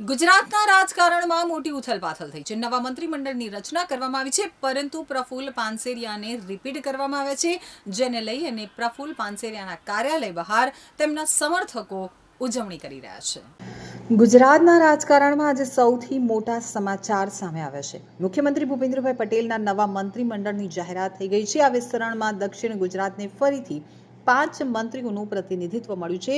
ગુજરાતના રાજકારણમાં મોટી ઉથલપાથલ થઈ છે. નવા મંત્રીમંડળની રચના કરવામાં આવી છે, પરંતુ પ્રફુલ પાનસેરિયાને રિપીટ કરવામાં આવે છે, જેને લઈ અને પ્રફુલ પાનસેરિયાના કાર્યાલય બહાર તેમના સમર્થકો ઉજવણી કરી રહ્યા છે. ગુજરાતના રાજકારણમાં આજે સૌથી મોટા સમાચાર સામે આવ્યા છે. મુખ્યમંત્રી ભૂપેન્દ્રભાઈ પટેલના નવા મંત્રીમંડળની જાહેરાત થઈ ગઈ છે. આ વિસ્તરણમાં દક્ષિણ ગુજરાતને ફરીથી પાંચ મંત્રીઓનું પ્રતિનિધિત્વ મળ્યું છે,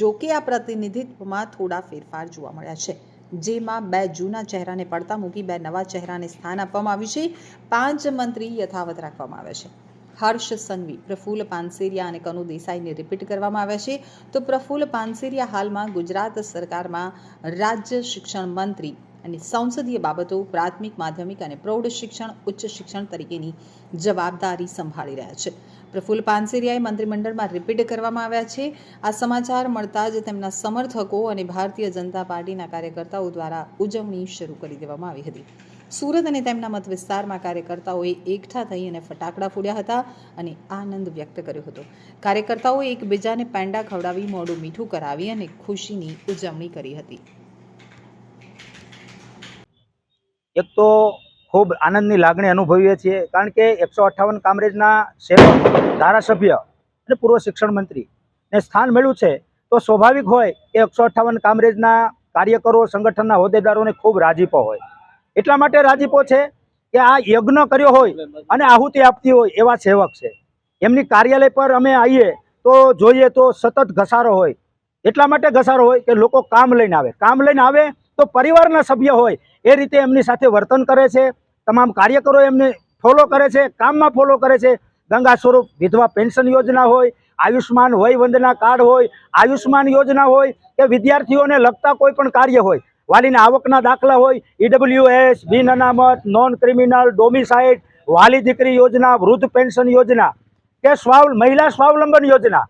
જો કે આ પ્રતિનિધિત્વમાં થોડા ફેરફાર જોવા મળ્યા છે. જેમાં બે જૂના ચહેરાને પડતા મૂકી બે નવા ચહેરાને સ્થાન આપવામાં આવ્યું છે. પાંચ મંત્રી યથાવત રાખવામાં આવ્યા છે. હર્ષ સંઘવી, પ્રફુલ્લ પાનસેરિયા અને કનુ દેસાઈને રિપીટ કરવામાં આવ્યા છે. તો પ્રફુલ્લ પાનસેરિયા હાલમાં ગુજરાત સરકારમાં રાજ્ય શિક્ષણ મંત્રી અને સંસદીય બાબતો પ્રાથમિક, માધ્યમિક અને પ્રૌઢ શિક્ષણ, ઉચ્ચ શિક્ષણ તરીકેની જવાબદારી સંભાળી રહ્યા છે. પ્રફુલ્લ પાનસેરિયાએ મંત્રીમંડળમાં રિપીટ કરવામાં આવ્યા છે. આ સમાચાર મળતા જ તેમના સમર્થકો અને ભારતીય જનતા પાર્ટીના કાર્યકર્તાઓ દ્વારા ઉજવણી શરૂ કરી દેવામાં આવી હતી. સુરત અને તેમના મત વિસ્તારમાં કાર્યકર્તાઓએ એકઠા થઈ અને ફટાકડા ફોડ્યા હતા અને આનંદ વ્યક્ત કર્યો હતો. કાર્યકર્તાઓએ એકબીજાને પેંડા ખવડાવી મોઢું મીઠું કરાવી અને ખુશીની ઉજવણી કરી હતી. એક તો ખૂબ આનંદની લાગણી અનુભવીએ છીએ, કારણ કે એકસો અઠ્ઠાવન કામરેજના સેવક, ધારાસભ્ય અને પૂર્વ શિક્ષણ મંત્રીને સ્થાન મળ્યું છે, તો સ્વાભાવિક હોય કે એકસો અઠ્ઠાવન કામરેજના કાર્યકરો, સંગઠનના હોદ્દેદારોને ખૂબ રાજીપો હોય. એટલા માટે રાજીપો છે કે આ યજ્ઞ કર્યો હોય અને આહુતિ આપતી હોય એવા સેવક છે. એમની કાર્યાલય પર અમે આવીએ તો જોઈએ તો સતત ઘસારો હોય. એટલા માટે ઘસારો હોય કે લોકો કામ લઈને આવે. કામ લઈને આવે તો પરિવારના સભ્ય હોય એ રીતે એમની સાથે વર્તન કરે છે. તમામ કાર્યકરો એમને ફોલો કરે છે, કામમાં ફોલો કરે છે. ગંગા સ્વરૂપ વિધવા પેન્શન યોજના હોય, આયુષ્માન વય વંદના કાર્ડ હોય, આયુષ્માન યોજના હોય કે વિદ્યાર્થીઓને લગતા કોઈ પણ કાર્ય હોય, વાલીના આવકના દાખલા હોય ઈડબ્લ્યુએસ બિન અનામત નોન ક્રિમિનલ ડોમિસાઇડ વાલી દીકરી યોજના, વૃદ્ધ પેન્શન યોજના કે સ્વાવ મહિલા સ્વાવલંબન યોજના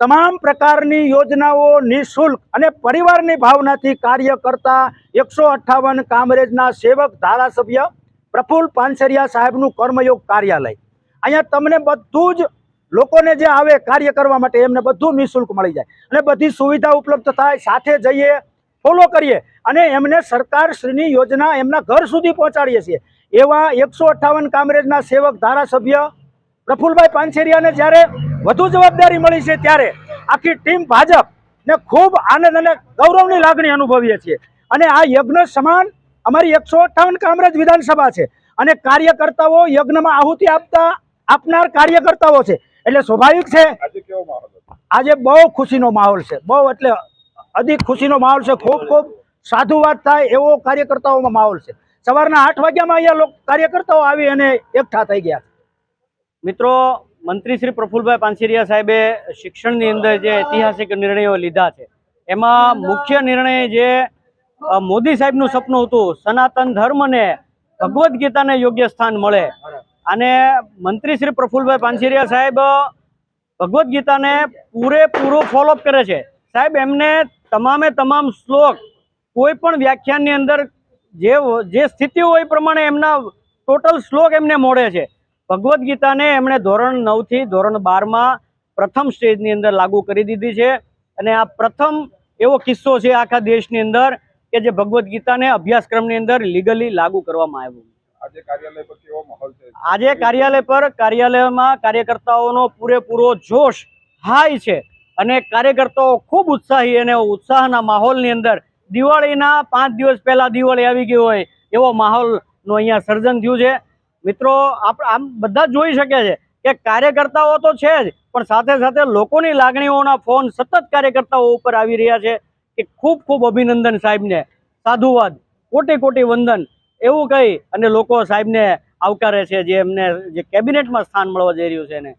તમામ પ્રકારની યોજનાઓ નિઃશુલ્ક અને પરિવારની ભાવનાથી કાર્ય કરતા એકસો અઠ્ઠાવન કામરેજના સેવક ધારાસભ્ય પ્રફુલ્લ પાનસરિયા સાહેબનું કર્મયોગ કાર્યાલય. અહીંયા તમને બધું જ લોકોને જે આવે કાર્ય કરવા માટે એમને બધું નિઃશુલ્ક મળી જાય અને બધી સુવિધા ઉપલબ્ધ થાય. સાથે જઈએ ફોલો કરીએ અને એમને સરકારશ્રીની યોજના એમના ઘર સુધી પહોંચાડીએ છીએ. એવા એકસો અઠ્ઠાવન કામરેજના સેવક ધારાસભ્ય પ્રફુલભાઈ પાનસેરિયાને જ્યારે વધુ જવાબદારી મળી છે ત્યારે આખી ટીમ ભાજપ ને ખૂબ આનંદ અને ગૌરવની લાગણી અનુભવીએ છીએ. અને આ યજ્ઞ સમાન અમારી એકસો અઠ્ઠાવન કામરેજ વિધાનસભા છે. અને કાર્યકર્તાઓ યજ્ઞમાં આહુતિ આપતા આપનાર કાર્યકર્તાઓ છે. એટલે સ્વાભાવિક છે આજે કેવો માહોલ હતો? આજે બહુ ખુશીનો માહોલ છે. બહુ એટલે અધિક ખુશીનો માહોલ છે. ખૂબ ખૂબ સાધુવાદ થાય એવો કાર્યકર્તાઓમાં માહોલ છે. સવારના આઠ વાગ્યામાં અહીંયા લોકો કાર્યકર્તાઓ આવી અને એકઠા થઈ ગયા મિત્રો મંત્રી શ્રી પ્રફુલભાઈ પાનસીરિયા સાહેબે શિક્ષણની અંદર જે ઐતિહાસિક નિર્ણયો લીધા છે, એમાં મુખ્ય નિર્ણય જે મોદી સાહેબનું સપનું હતું, સનાતન ધર્મને ભગવદ્ ગીતાને યોગ્ય સ્થાન મળે. અને મંત્રી શ્રી પ્રફુલભાઈ પાનસીરિયા સાહેબ ભગવદ્ ગીતાને પૂરેપૂરો ફોલોઅપ કરે છે. સાહેબ, એમને તમામે તમામ શ્લોક કોઈ પણ વ્યાખ્યાનની અંદર જે જે સ્થિતિ હોય એ પ્રમાણે એમના ટોટલ શ્લોક એમને મોડે છે. ભગવદ્ ગીતાને એમણે ધોરણ નવથી ધોરણ બારમાં પ્રથમ સ્ટેજની અંદર લાગુ કરી દીધી છે. અને આ પ્રથમ એવો કિસ્સો છે આખા દેશની અંદર કે જે ભગવદ્ ગીતાને અભ્યાસક્રમની અંદર લીગલી લાગુ કરવામાં આવ્યું. આજે કાર્યાલય પર કાર્યાલયમાં કાર્યકર્તાઓનો પૂરેપૂરો જોશ હાઈ છે અને કાર્યકર્તાઓ ખૂબ ઉત્સાહી અને ઉત્સાહના માહોલની અંદર દિવાળીના પાંચ દિવસ પહેલા દિવાળી આવી ગઈ હોય એવો માહોલનું અહીંયા સર્જન થયું છે. મિત્રો આપણે આમ બધા જોઈ શકે છે કે કાર્યકર્તાઓ તો છે જ, પણ સાથે સાથે લોકોની લાગણીઓના ફોન સતત કાર્યકર્તાઓ ઉપર આવી રહ્યા છે કે ખૂબ ખૂબ અભિનંદન સાહેબને. સાધુવાદ કોટી કોટી વંદન, એવું કહી અને લોકો સાહેબને આવકારે છે જે એમને જે કેબિનેટમાં સ્થાન મળવા જઈ રહ્યું છે એને.